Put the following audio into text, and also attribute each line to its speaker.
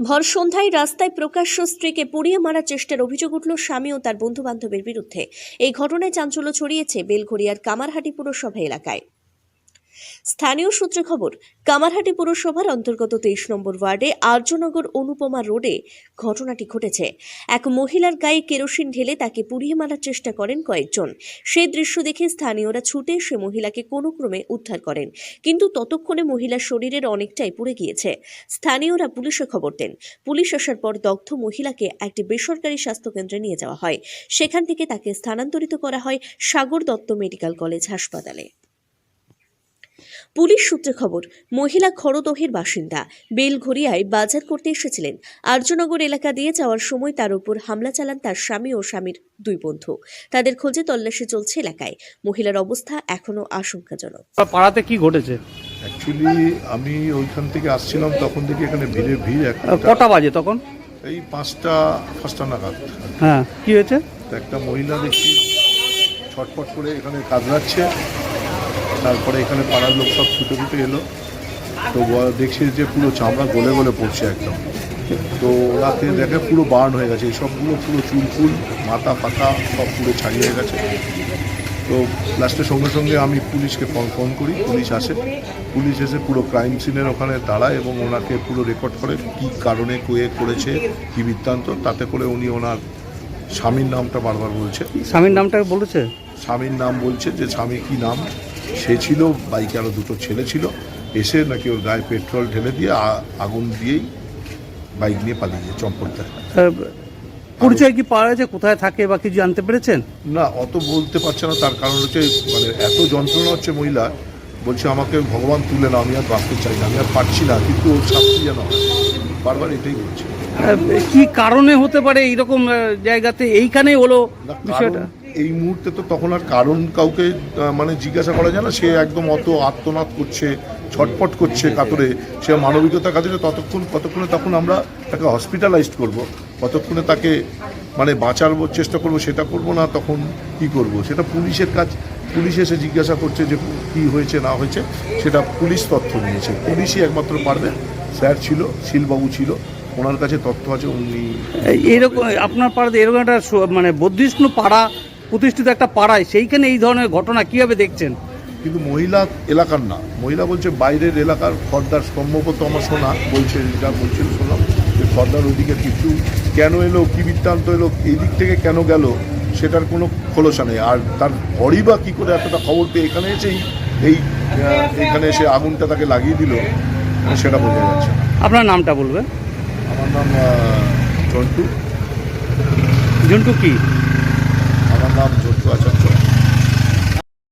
Speaker 1: ভর সন্ধ্যায় রাস্তায় প্রকাশ্য স্ত্রীকে পুড়িয়ে মারার চেষ্টার অভিযোগ উঠল স্বামী ও তার বন্ধু বান্ধবের বিরুদ্ধে। এই ঘটনায় চাঞ্চল্য ছড়িয়েছে বেলঘড়িয়ার কামারহাটি পুরসভা এলাকায়। স্থানীয় সূত্রে খবর, কামারহাটি পুরসভার অন্তর্গত তেইশ নম্বর ওয়ার্ডে আর্যনগর অনুপমা রোডে ঘটনাটি ঘটেছে। এক মহিলার গায়ে কেরোসিন ঢেলে তাকে পুড়িয়ে মারার চেষ্টা করেন কয়েকজন। সেই দৃশ্য দেখে স্থানীয়রা ছুটে সে মহিলাকে কোনো ক্রমে উদ্ধার করেন। কিন্তু ততক্ষণে মহিলার শরীরের অনেকটাই পুড়ে গিয়েছে। স্থানীয়রা পুলিশে খবর দেন, পুলিশ আসার পর দগ্ধ মহিলাকে একটি বেসরকারি স্বাস্থ্যকেন্দ্রে নিয়ে যাওয়া হয়। সেখান থেকে তাকে স্থানান্তরিত করা হয় সাগর দত্ত মেডিকেল কলেজ হাসপাতালে। পুলিশ সূত্রে খবর মহিলা খড়দহের বাসিন্দা। বেলঘরিয়ায় বাজার করতে এসেছিলেন। আর্যনগর এলাকা দিয়ে যাওয়ার সময় তার উপর হামলা চালান তার স্বামী ও স্বামীর দুই বন্ধু। তাদের খোঁজে তল্লাশি চলছে এলাকায়। মহিলার অবস্থা এখনও আশঙ্কাজনক।
Speaker 2: পাড়াতে কি ঘটেছে?
Speaker 3: অ্যাকচুয়ালি আমি ওইখান থেকে আসছিলাম তখন থেকে এখানে ভিড়ে ভিড় একটা
Speaker 2: কটা বাজে তখন?
Speaker 3: এই পাঁচটা পাঁচটা নাগাদ।
Speaker 2: হ্যাঁ কি হয়েছে?
Speaker 3: একটা মহিলা দেখছি ছটপট করে এখানে কাজরাচ্ছে তারপরে এখানে পাড়ার লোক সব ছুটে ছুটে এলো। তো দেখছি যে পুরো চামড়া গলে গলে পড়ছে একদম। তো ওনাকে দেখে পুরো বার্ন হয়ে গেছে। এই সবগুলো পুরো চুল ফুল মাথা ফাতা সব পুরো ছাড়িয়ে হয়ে গেছে। তো লাস্টের সঙ্গে সঙ্গে আমি পুলিশকে ফোন ফোন করি। পুলিশ আসে। পুলিশ এসে পুরো ক্রাইম সিনের ওখানে দাঁড়ায় এবং ওনাকে পুরো রেকর্ড করে কী কারণে কয়ে করেছে কী বৃত্তান্ত। তাতে করে উনি ওনার স্বামীর নামটা বারবার বলছে।
Speaker 2: স্বামীর নামটা বলেছে?
Speaker 3: স্বামীর নাম বলছে যে স্বামী কি নাম? সে ছিল বাইকে আরও দুটো ছেলে ছিল এসে নাকি ওর গায়ে পেট্রোল ঢেলে দিয়ে আগুন দিয়েই বাইক নিয়ে পালিয়ে যায় চম্পটটা
Speaker 2: আহ, পরিচয় কি পাওয়া গেছে কোথায় থাকে বা কিছু জানতে পেরেছেন?
Speaker 3: না অত বলতে পারছে না। তার কারণ হচ্ছে মানে এত যন্ত্রণা হচ্ছে মহিলা বলছে আমাকে ভগবান তুলে না আমি আর বাঁচতে চাই না আমি আর পারছি না কিন্তু ওর শাস্তি যেন বারবার এটাই বলছে।
Speaker 2: কি কারণে হতে পারে এইরকম জায়গাতে? এইখানেই হলো বিষয়টা।
Speaker 3: এই মুহূর্তে তো তখন আর কারণ কাউকে মানে জিজ্ঞাসা করা যায় না। সে একদম অত আত্মনাদ করছে ছটপট করছে কাতরে। সে মানবিকতার কাছে ততক্ষণ, কতক্ষণে তখন আমরা তাকে হসপিটালাইজড করব? কতক্ষণে তাকে মানে বাঁচার চেষ্টা করব, সেটা করব না, তখন কি করব? সেটা পুলিশের কাজ। পুলিশ এসে জিজ্ঞাসা করছে যে কি হয়েছে, না হয়েছে, সেটা পুলিশ তথ্য নিয়েছে পুলিশই একমাত্র পারবে। স্যার ছিল, শিলবাবু ছিল, ওনার কাছে তথ্য আছে, উনি
Speaker 2: এইরকম আপনার পাড়াতে এরকম একটা মানে বদ্ধিষ্ণু পাড়া প্রতিষ্ঠিত একটা পাড়ায় সেইখানে এই ধরনের ঘটনা কীভাবে দেখছেন?
Speaker 3: কিন্তু মহিলা এলাকার না। মহিলা বলছে বাইরের এলাকার খর্দার সম্ভবত আমার শোনা বলছে যা বলছিল শোনাম যে খর্দার ওইদিকে কিছু কেন এলো কি বৃত্তান্ত এলো এই দিক থেকে কেন গেল সেটার কোনো খোলসা নেই। আর তার ঘরই বা কী করে এতটা খবর পেয়ে এখানে এসেই এই এখানে এসে আগুনটা তাকে লাগিয়ে দিল সেটা বোঝা যাচ্ছে
Speaker 2: আপনার নামটা বলবেন?
Speaker 3: আমার নাম জন্টু।
Speaker 2: জন্টু কি? নাম জন্টু আচার্য